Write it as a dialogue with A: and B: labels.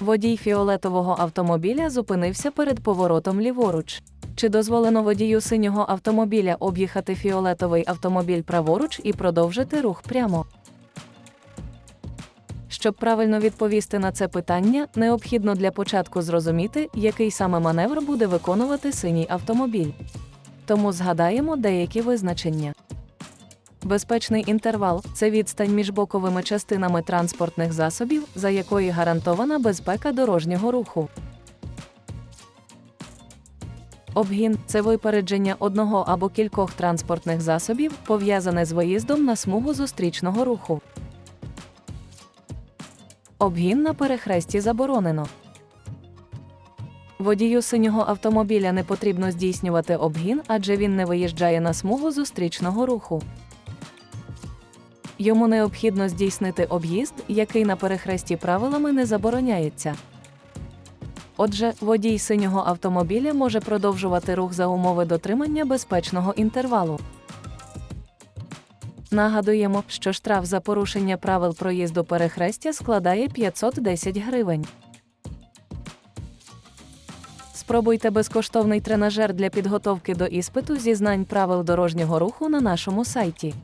A: Водій фіолетового автомобіля зупинився перед поворотом ліворуч. Чи дозволено водію синього автомобіля об'їхати фіолетовий автомобіль праворуч і продовжити рух прямо? Щоб правильно відповісти на це питання, необхідно для початку зрозуміти, який саме маневр буде виконувати синій автомобіль. Тому згадаємо деякі визначення. Безпечний інтервал це відстань між боковими частинами транспортних засобів, за якої гарантована безпека дорожнього руху. Обгін це випередження одного або кількох транспортних засобів, пов'язане з виїздом на смугу зустрічного руху. Обгін на перехресті заборонено. Водію синього автомобіля не потрібно здійснювати обгін, адже він не виїжджає на смугу зустрічного руху. Йому необхідно здійснити об'їзд, який на перехресті правилами не забороняється. Отже, водій синього автомобіля може продовжувати рух за умови дотримання безпечного інтервалу. Нагадуємо, що штраф за порушення правил проїзду перехрестя складає 510 гривень. Спробуйте безкоштовний тренажер для підготовки до іспиту зі знань правил дорожнього руху на нашому сайті.